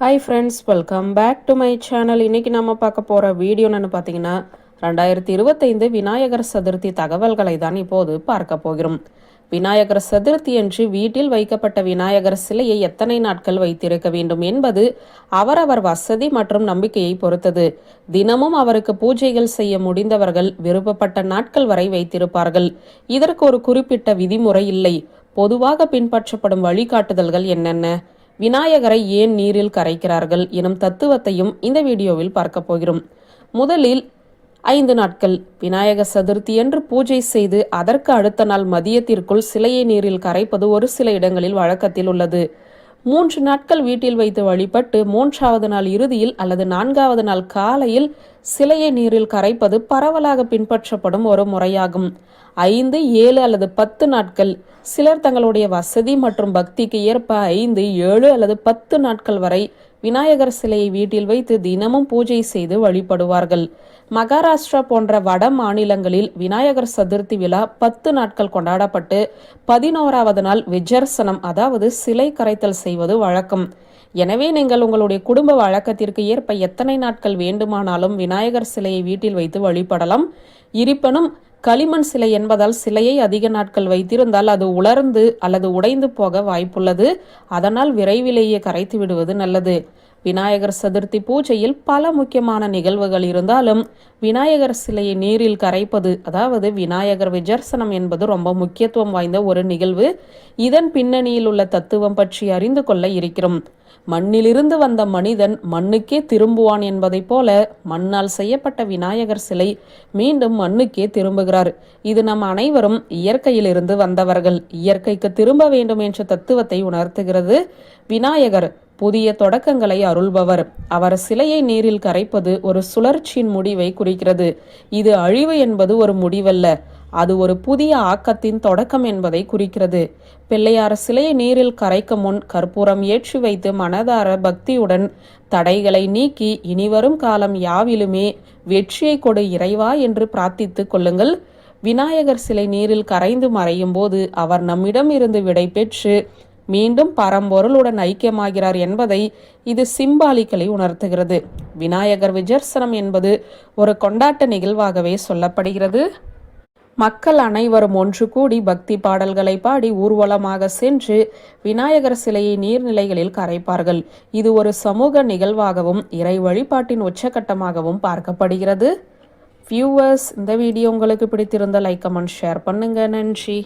Hi friends welcome back to my channel இன்னைக்கு நம்ம பார்க்க போகிற வீடியோன்னு பார்த்தீங்கன்னா ரெண்டாயிரத்தி இருபத்தைந்து விநாயகர் சதுர்த்தி தகவல்களை தான் இப்போது பார்க்க போகிறோம். விநாயகர் சதுர்த்தி என்று வீட்டில் வைக்கப்பட்ட விநாயகர் சிலையை எத்தனை நாட்கள் வைத்திருக்க வேண்டும் என்பது அவரவர் வசதி மற்றும் நம்பிக்கையை பொறுத்தது. தினமும் அவருக்கு பூஜைகள் செய்ய முடிந்தவர்கள் விருப்பப்பட்ட நாட்கள் வரை வைத்திருப்பார்கள். இதற்கு ஒரு குறிப்பிட்ட விதிமுறை இல்லை. பொதுவாக பின்பற்றப்படும் வழிகாட்டுதல்கள் என்னென்ன? விநாயகரை ஏன் நீரில் கரைக்கிறார்கள் எனும் தத்துவத்தையும் இந்த வீடியோவில் பார்க்க போகிறோம். முதலில் ஐந்து நாட்கள். விநாயக சதுர்த்தி என்று பூஜை செய்து அதற்கு அடுத்த நாள் மதியத்திற்குள் சிலையை நீரில் கரைப்பது ஒரு சில இடங்களில் வழக்கத்தில் உள்ளது. மூன்று நாட்கள் வீட்டில் வைத்து வழிபட்டு மூன்றாவது நாள் இறுதியில் அல்லது நான்காவது நாள் காலையில் சிலையை நீரில் கரைப்பது பரவலாக பின்பற்றப்படும் ஒரு முறையாகும். ஐந்து ஏழு அல்லது பத்து நாட்கள் சிலர் தங்களுடைய வசதி மற்றும் பக்திக்கு ஏற்ப ஐந்து ஏழு அல்லது பத்து நாட்கள் வரை விநாயகர் சிலையை வீட்டில் வைத்து தினமும் பூஜை செய்து வழிபடுவார்கள். மகாராஷ்டிரா போன்ற வட மாநிலங்களில் விநாயகர் சதுர்த்தி விழா பத்து நாட்கள் கொண்டாடப்பட்டு பதினோராவது நாள் விஜர்சனம் அதாவது சிலை கரைத்தல் செய்வது வழக்கம். எனவே நீங்கள் உங்களுடைய குடும்ப வழக்கத்திற்கு ஏற்ப எத்தனை நாட்கள் வேண்டுமானாலும் விநாயகர் சிலையை வீட்டில் வைத்து வழிபடலாம். இருப்பினும் களிமண் சிலை என்பதால் சிலையை அதிக நாட்கள் வைத்திருந்தால் அது உலர்ந்து அல்லது உடைந்து போக வாய்ப்புள்ளது. அதனால் விரைவிலேயே கரைத்து விடுவது நல்லது. விநாயகர் சதுர்த்தி பூஜையில் பல முக்கியமான நிகழ்வுகள் இருந்தாலும் விநாயகர் சிலையை நீரில் கரைப்பது அதாவது விநாயகர் விஜர்சனம் என்பது ரொம்ப முக்கியத்துவம் வாய்ந்த ஒரு நிகழ்வு. இதன் பின்னணியில் உள்ள தத்துவம் பற்றி அறிந்து கொள்ள இருக்கிறோம். மண்ணிலிருந்து வந்த மனிதன் மண்ணுக்கே திரும்புவான் என்பதைப் போல மண்ணால் செய்யப்பட்ட விநாயகர் சிலை மீண்டும் மண்ணுக்கே திரும்புகிறார். இது நம் அனைவரும் இயற்கையிலிருந்து வந்தவர்கள். இயற்கைக்கு திரும்ப வேண்டும் என்ற தத்துவத்தை உணர்த்துகிறது விநாயகர். புதிய தொடக்கங்களை அருள்பவர். அவர் சிலையை நீரில் கரைப்பது ஒரு சுழற்சியின் முடிவை குறிக்கிறது. இது அழிவு என்பது ஒரு முடிவல்ல. அது ஒரு புதிய ஆக்கத்தின் தொடக்கம் என்பதை குறிக்கிறது. பிள்ளையார் சிலையை நீரில் கரைக்க முன் கற்பூரம் ஏற்றி வைத்து மனதார பக்தியுடன் தடைகளை நீக்கி இனிவரும் காலம் யாவிலுமே வெற்றியை கொடு இறைவா என்று பிரார்த்தித்துக் கொள்ளுங்கள். விநாயகர் சிலை நீரில் கரைந்து மறையும் போது அவர் நம்மிடம் இருந்து விடை பெற்று மீண்டும் பரம்பொருளுடன் ஐக்கியமாகிறார் என்பதை இது சிம்பாலிக்கலை உணர்த்துகிறது. விநாயகர் விஜர்சனம் என்பது ஒரு கொண்டாட்ட நிகழ்வாகவே சொல்லப்படுகிறது. மக்கள் அனைவரும் ஒன்று கூடி பக்தி பாடல்களை பாடி ஊர்வலமாக சென்று விநாயகர் சிலையை நீர்நிலைகளில் கரைப்பார்கள். இது ஒரு சமூக நிகழ்வாகவும் இறை வழிபாட்டின் உச்சகட்டமாகவும் பார்க்கப்படுகிறது. வியூவர்ஸ் இந்த வீடியோ உங்களுக்கு பிடித்திருந்த லைக் கமெண்ட் ஷேர் பண்ணுங்க. நன்றி.